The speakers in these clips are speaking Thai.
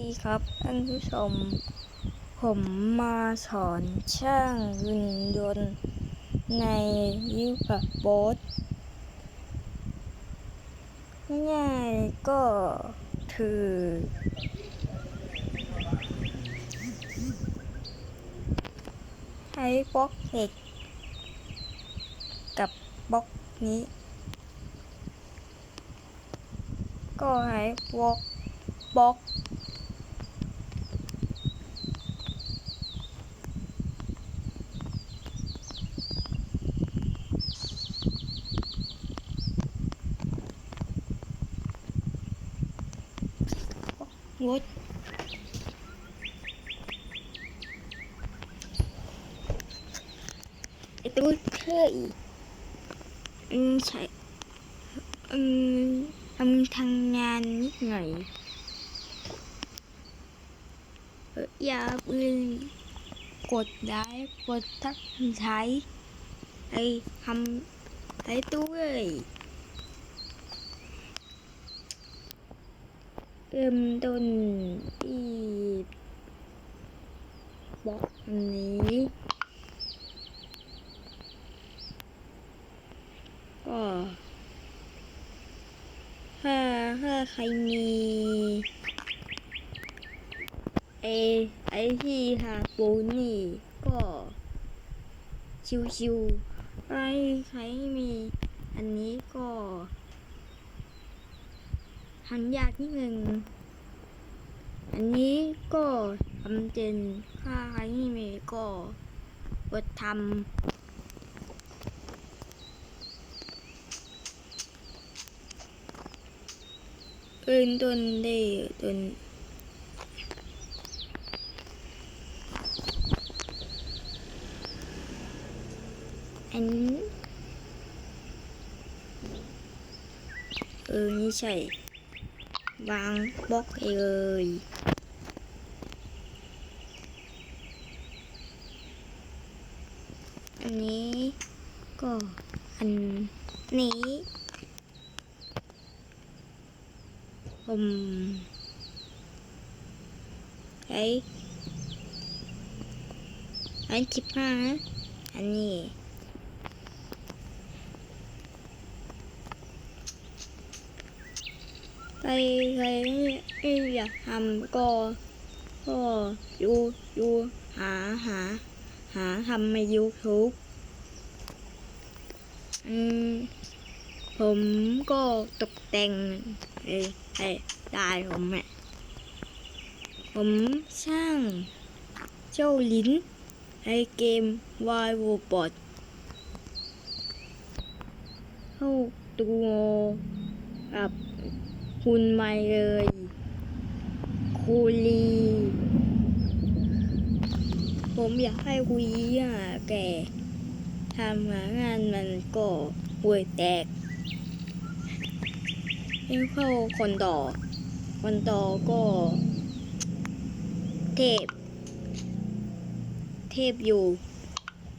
ดีครับท่านผู้ชม ผมมาสอนช่างยนต์ยนต์ในยูปโบสง่ายๆก็คือ ใช้บล็อกเหล็ก กับบล็อกนี้ ก็ใช้บล็อกบล็อก วุดไอตู้เคยอืมใช่อืมทำทางงาน เริ่มต้นที่บล็อกอันนี้ ก็ถ้าถ้าใครมีไอไอที่หาปูนี่ก็ชิวๆใครใครมีอันนี้ก็ หันยากนิดนึง อันนี้ก็ทำเจนค่าใครที่มีก็กดทำเริ่มต้นได้จนอันนี้เออนี่ใช่ วางบล็อกเลยอันนี้ก็อันนี้ ผมไอ้อันสิบห้าอันนี้ ใครใครไม่อยากทำก็ก็ดูดูหาหา หาทำใน YouTube อืมผมก็ตกแต่งเอ้ยให้ได้ผมอะผมช่างเจ้าลิ้นในเกม Y Robot เข้าตัวกับ คุณไม่เลยคูลีผมอยากให้คุยอะแกทำหางานมันก็ห่วยแตกให้เข้าคนต่อ คนต่อก็ เทพ เทพอยู่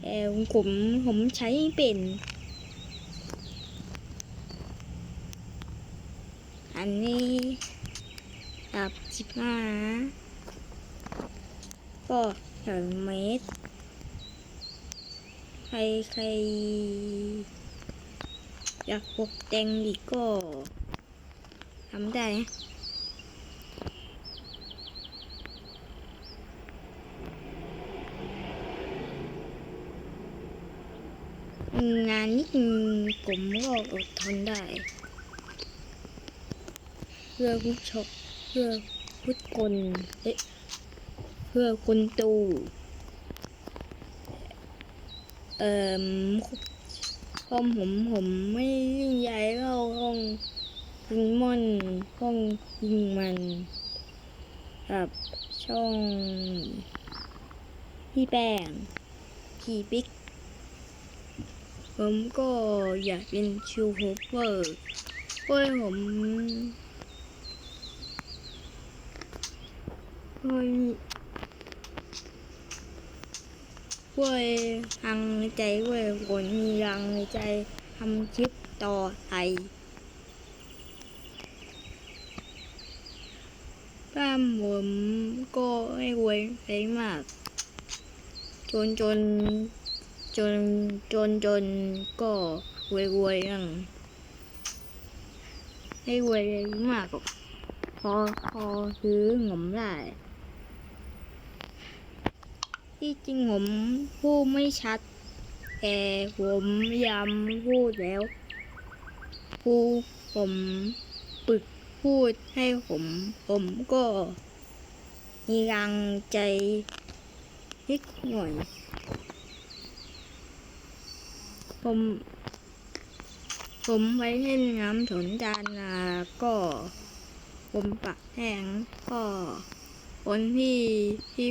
แต่ผมผมใช้เป็น อันนี้ดับสิบห้าก็สองเมตร ใครใครอยากปกแต่งอีกก็ทำได้นะงานนิดนึงผมก็อดทนได้ เพื่อผู้ชกเพื่อพุทธคนเอ๊ะเพื่อคนตูเอ่อห้องผมผมไม่ยิ่งใหญ่เท่าห้องยิงม่อนห้องยิงมันกับช่อง พี่แป้งพี่บิ๊กผมก็อยากเป็นชูโฮเปอร์เพราะผม เฮ้ยเว้ยรังใจเว้ยผลมีรังใจทำคลิปต่อไปบ้านผมก็ไม่รวยไปมากจนจนจนจนจนก็รวยรวยยังไม่รวยมากหรอกพอพอซื้อหนมได้ ที่จริงผมพูดไม่ชัด แต่ผมยำพูดแล้วพูผมปึกพูดให้ผม ผมก็ มีกำลังใจนิดหน่อย ผม ผมไปเล่นน้ำสนดานาก็ ผมปากแห้งก็คนที่ที่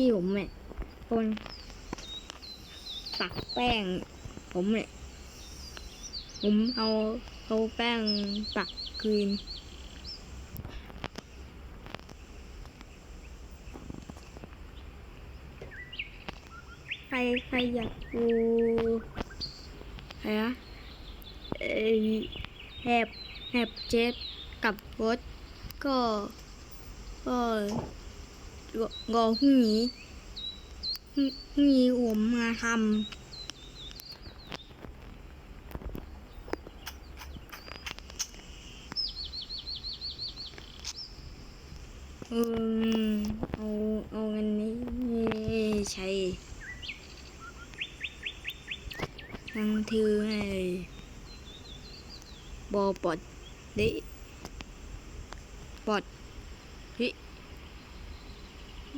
ที่ผมเนี่ยคนปักแป้ง ผมเนี่ยผมเอาเอาแป้งปักคืนใครใครอยากดูอะไรนะเอ่อแหบแหบเจ็ตกับรถก็ก็ รอพรุ่งนี้พรุ่งนี้ผมมาทำเออเอาเอาเงินนี้ใช้ทังทือให้บอปอดดิปอดดิว่ ใ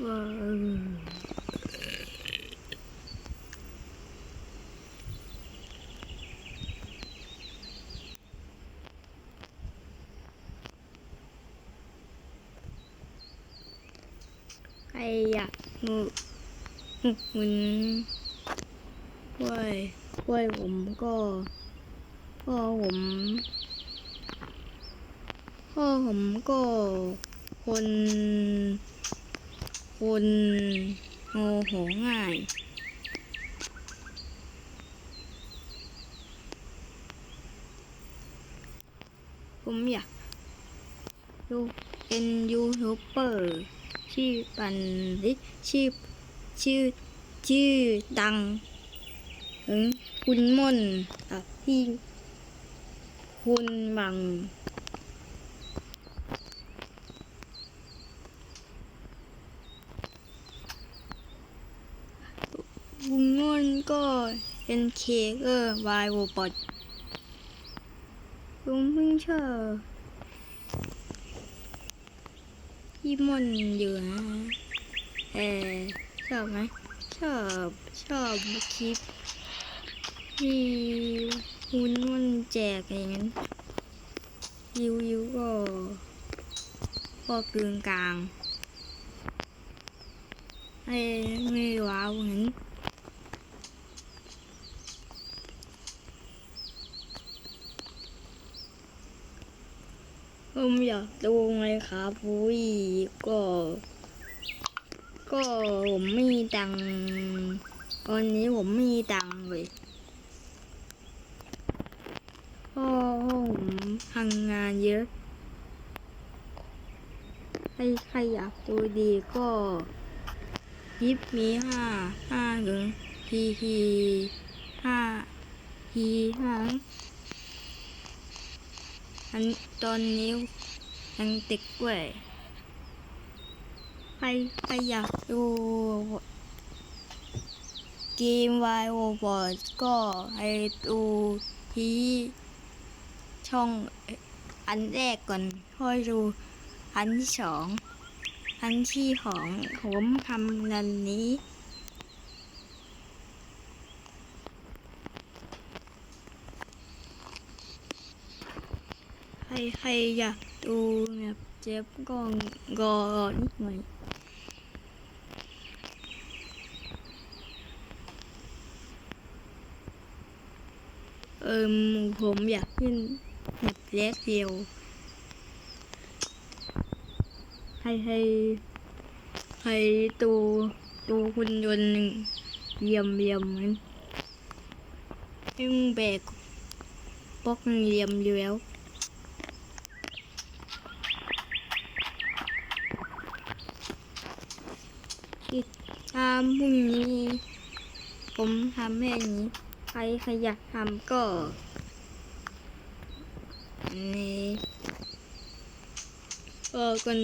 ครอยากหนุหุนช่วยช่วยผมก็พ่อผมพ่อผมก็คน คนโมโหง่าย ผมอยากดูเป็นยูทูบเบอร์ชื่อปันดิชื่อชื่อชื่อดังถึงคุณม่อนกับพี่คุณบัง คุณม่อน ก็เป็นเคเกอร์วายโรบอทลุงเพิ่งเชื่อพี่ม่อนอยู่นะเออชอบไหมชอบชอบคลิปที่คุณมันแจกอย่างนั้นยิวยิวก็ก็กึ่งกลางให้ไม่ว้าวเหมือน ผมอยากดูเลยครับอุ้ยก็ ก็ผมไม่มีตังค์ตอนนี้ผมไม่มีตังค์เลยพ่อผมทำงานเยอะ ใครใครอยากดูดีก็ยิบมีห้าห้าหนึ่งทีทีห้าทีห้า อันตอนนี้ยังติดกล้วยใครใครอยากดูเกมวายโอบอดก็ให้ดูที่ช่องอันแรกก่อนค่อยดูอันที่สอง อันที่ของผมทำนันนี้ ใครใครอยากดูแบบเจ็บก็รอนิดหน่อยเอิมผมอยากขึ้นแบบเล็กเดียวให้ให้ให้ตูตูคุณยนต์เยี่ยมเยี่ยมมันให้มึงแบกปอกเยี่ยมอยู่แล้วำพรุ่งนี้ ผมทำแค่นี้ ใครใครอยากทำก็นี่ก็คน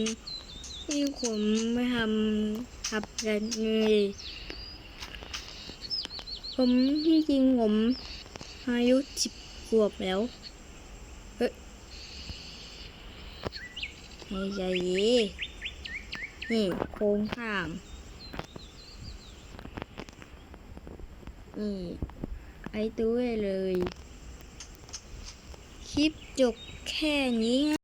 ที่ผมไม่ทำทำกันเลยผมที่จริงผมอายุสิบขวบแล้ว เฮ้ยให้ใจเย็นนี่โค้งข้าง นี่ไอตัวเลย คลิปจบแค่นี้นะ